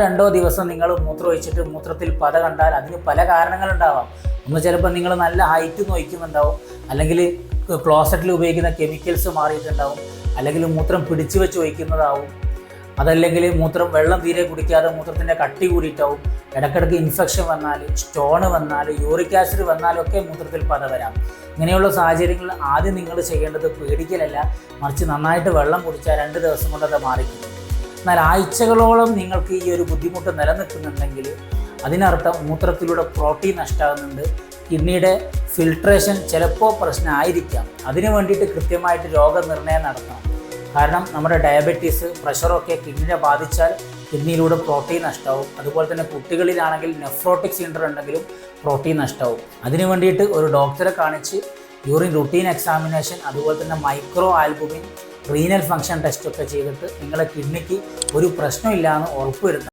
രണ്ടോ ദിവസം നിങ്ങൾ മൂത്രം ഒഴിച്ചിട്ട് മൂത്രത്തിൽ പത കണ്ടാൽ അതിന് പല കാരണങ്ങളുണ്ടാവാം. ഒന്ന് ചിലപ്പോൾ നിങ്ങൾ നല്ല ഹൈറ്റ് നോക്കുന്നുണ്ടാവും അല്ലെങ്കിൽ ക്ലോസറ്റിൽ ഉപയോഗിക്കുന്ന കെമിക്കൽസ് മാറിയിട്ടുണ്ടാവും. അല്ലെങ്കിൽ മൂത്രം പിടിച്ചു വെച്ച് ഒഴിക്കുന്നതാവും. അതല്ലെങ്കിൽ മൂത്രം വെള്ളം തീരെ കുടിക്കാതെ മൂത്രത്തിന്റെ കട്ടി കൂടിയിട്ടാവും. ഇടയ്ക്കിടയ്ക്ക് ഇൻഫെക്ഷൻ വന്നാൽ സ്റ്റോൺ വന്നാൽ യൂറിക് ആസിഡ് വന്നാലൊക്കെ മൂത്രത്തിൽ പത വരാം. ഇങ്ങനെയുള്ള സാഹചര്യങ്ങളിൽ ആദ്യം നിങ്ങൾ ചെയ്യേണ്ടത് പേടിക്കലല്ല. മറിച്ച് നന്നായിട്ട് വെള്ളം കുടിച്ചാൽ രണ്ട് ദിവസം കൊണ്ട് അത് മാറിക്കിട്ടും. എന്നാൽ ആഴ്ചകളോളം നിങ്ങൾക്ക് ഈ ഒരു ബുദ്ധിമുട്ട് നിലനിൽക്കുന്നുണ്ടെങ്കിൽ അതിനർത്ഥം മൂത്രത്തിലൂടെ പ്രോട്ടീൻ നഷ്ടമാകുന്നുണ്ട് കിഡ്നിയുടെ ഫിൽട്രേഷൻ ചിലപ്പോൾ പ്രശ്നമായിരിക്കാം. അതിനു വേണ്ടിയിട്ട് കൃത്യമായിട്ട് രോഗനിർണയം നടത്തണം. കാരണം നമ്മുടെ ഡയബറ്റീസ് പ്രഷറൊക്കെ കിഡ്നിനെ ബാധിച്ചാൽ കിഡ്നിയിലൂടെ പ്രോട്ടീൻ നഷ്ടമാവും അതുപോലെ തന്നെ കുട്ടികളിലാണെങ്കിൽ നെഫ്രോട്ടിക് സിൻഡർ ഉണ്ടെങ്കിലും പ്രോട്ടീൻ നഷ്ടമാവും അതിനു വേണ്ടിയിട്ട് ഒരു ഡോക്ടറെ കാണിച്ച് യൂറിൻ റുട്ടീൻ എക്സാമിനേഷൻ അതുപോലെ തന്നെ micro albumin renal function test ഒക്കെ ചെയ്തിട്ട് നിങ്ങളുടെ കിഡ്നിക്ക് ഒരു പ്രശ്നമില്ല എന്ന് ഉറപ്പുവരുത്തണം